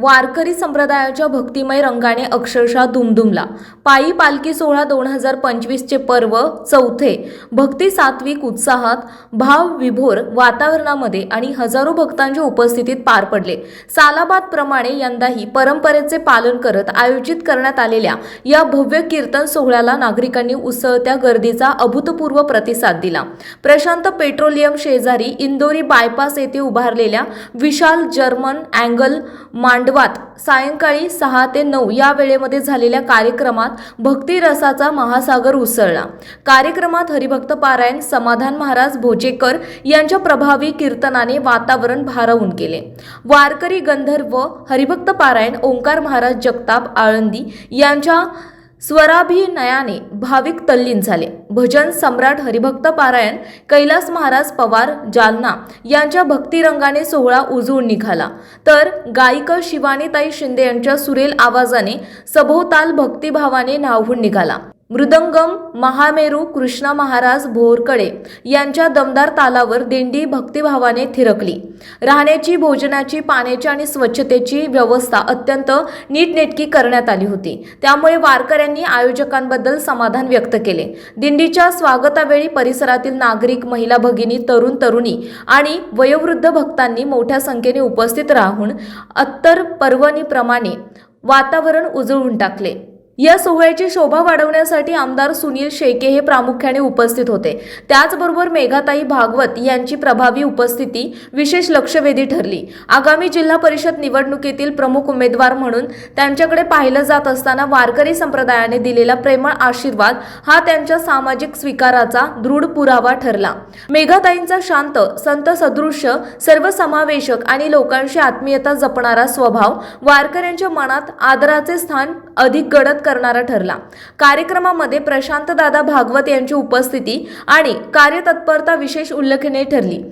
वारकरी संप्रदायाच्या भक्तिमय रंगाने अक्षरशः दुमदुमला. पायी पालखी सोहळा दोन हजार पंचवीसचे पर्व चौथे. भक्ती सात्विक उत्साहात भाव विभोर वातावरणामध्ये आणि हजारो भक्तांच्या उपस्थितीत पार पडले. सालाबादप्रमाणे यंदाही परंपरेचे पालन करत आयोजित करण्यात आलेल्या या भव्य कीर्तन सोहळ्याला नागरिकांनी उसळत्या गर्दीचा अभूतपूर्व प्रतिसाद दिला. प्रशांत पेट्रोलियम शेजारी इंदोरी बायपास येथे उभारलेल्या विशाल जर्मन अँगल मांड खंडवात सायंकाळी सहा ते नऊ या वेळेमध्ये झालेल्या कार्यक्रमात भक्तिरसाचा महासागर उसळला. कार्यक्रमात हरिभक्त पारायण समाधान महाराज भोजेकर यांच्या प्रभावी कीर्तनाने वातावरण भारावून गेले. वारकरी गंधर्व हरिभक्त पारायण ओंकार महाराज जगताप आळंदी यांच्या स्वराभिनयाने भाविक तल्लीन झाले. भजन सम्राट हरिभक्त पारायण कैलास महाराज पवार जालना यांच्या भक्तिरंगाने सोहळा उजळून निघाला. तर गायिका शिवानीताई शिंदे यांच्या सुरेल आवाजाने सभोवताल भक्तिभावाने न्हावून निघाला. मृदंगम महामेरू कृष्णा महाराज भोरकडे यांच्या दमदार तालावर दिंडी भक्तिभावाने थिरकली. राहण्याची भोजनाची पाण्याची आणि स्वच्छतेची व्यवस्था अत्यंत नीटनेटकी करण्यात आली होती. त्यामुळे वारकऱ्यांनी आयोजकांबद्दल समाधान व्यक्त केले. दिंडीच्या स्वागतावेळी परिसरातील नागरिक महिला भगिनी तरुण तरुणी आणि वयोवृद्ध भक्तांनी मोठ्या संख्येने उपस्थित राहून अत्तर पर्वणीप्रमाणे वातावरण उजळून टाकले. या सोहळ्याची शोभा वाढवण्यासाठी आमदार सुनील शेके हे प्रामुख्याने उपस्थित होते. त्याचबरोबर मेघाताई भागवत यांची प्रभावी उपस्थिती विशेष लक्षवेधी ठरली. आगामी जिल्हा परिषद निवडणुकीतील प्रमुख उमेदवार म्हणून त्यांच्याकडे पाहिलं जात असताना वारकरी संप्रदायाने दिलेला प्रेमळ आशीर्वाद हा त्यांच्या सामाजिक स्वीकाराचा दृढ पुरावा ठरला. मेघाताईंचा शांत संत सदृश्य सर्वसमावेशक आणि लोकांशी आत्मीयता जपणारा स्वभाव वारकऱ्यांच्या मनात आदराचे स्थान अधिक गडद करणारा ठरला. कार्यक्रमामध्ये प्रशांत दादा भागवत यांची उपस्थिती आणि कार्यतत्परता विशेष उल्लेखनीय ठरली.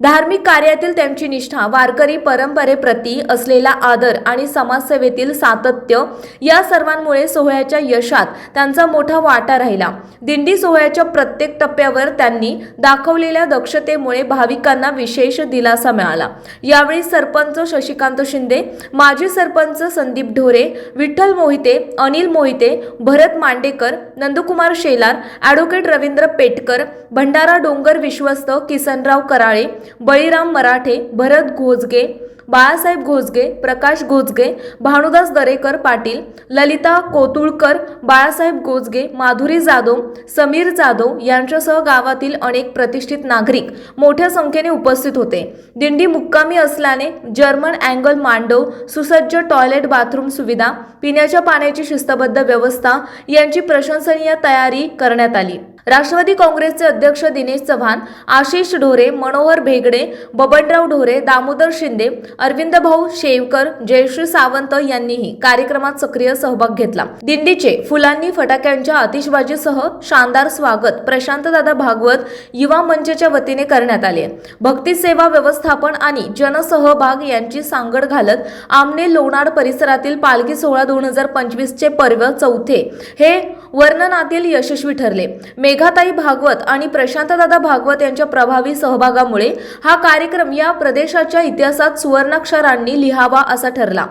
धार्मिक कार्यातील त्यांची निष्ठा वारकरी परंपरेप्रती असलेला आदर आणि समाजसेवेतील सातत्य या सर्वांमुळे सोहळ्याच्या यशात त्यांचा मोठा वाटा राहिला. दिंडी सोहळ्याच्या प्रत्येक टप्प्यावर त्यांनी दाखवलेल्या दक्षतेमुळे भाविकांना विशेष दिलासा मिळाला. यावेळी सरपंच शशिकांत शिंदे माजी सरपंच संदीप ढोरे विठ्ठल मोहिते अनिल मोहिते भरत मांडेकर नंदकुमार शेलार ॲडव्होकेट रवींद्र पेटकर भंडारा डोंगर विश्वस्त किसनराव कराळे बळीराम मराठे भरत घोजगे बाळासाहेब घोजगे प्रकाश घोजगे भानुदास दरेकर पाटील ललिता कोतुळकर बाळासाहेब घोजगे माधुरी जाधव समीर जाधव यांच्यासह गावातील अनेक प्रतिष्ठित नागरिक मोठ्या संख्येने उपस्थित होते. दिंडी मुक्कामी असल्याने जर्मन अँगल मांडव सुसज्ज टॉयलेट बाथरूम सुविधा पिण्याच्या पाण्याची शिस्तबद्ध व्यवस्था यांची प्रशंसनीय तयारी करण्यात आली. राष्ट्रवादी काँग्रेसचे अध्यक्ष दिनेश चव्हाण आशिष ढोरे मनोहर भेगडे बबनराव ढोरे दामोदर शिंदे अरविंद भाऊ शेवकर जयश्री सावंत यांनीही कार्यक्रमात सक्रिय सहभाग घेतला. दिंडीचे फुलांनी फटाक्यांच्या आतिषबाजीसह शानदार स्वागत प्रशांतदादा भागवत युवा मंचच्या वतीने करण्यात आले. भक्ती सेवा व्यवस्थापन आणि जनसहभाग यांची सांगड घालत आमने लोणार परिसरातील पालखी सोहळा दोन हजार पंचवीसचे पर्व चौथे हे वर्णनातील यशस्वी ठरले. मेघाताई भागवत आणि प्रशांतदादा भागवत यांच्या प्रभावी सहभागामुळे हा कार्यक्रम या प्रदेशाच्या इतिहासात सुवर्णाक्षरांनी लिहावा असा ठरला.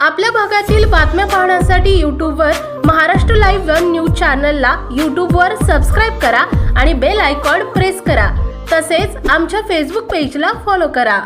आपल्या भागातील बातम्या पाहण्यासाठी यूट्यूबवर महाराष्ट्र लाईव्ह वन न्यूज चॅनलला यूट्यूबवर सबस्क्राईब करा आणि बेल आयकॉन प्रेस करा. तसेच आमच्या फेसबुक पेजला फॉलो करा.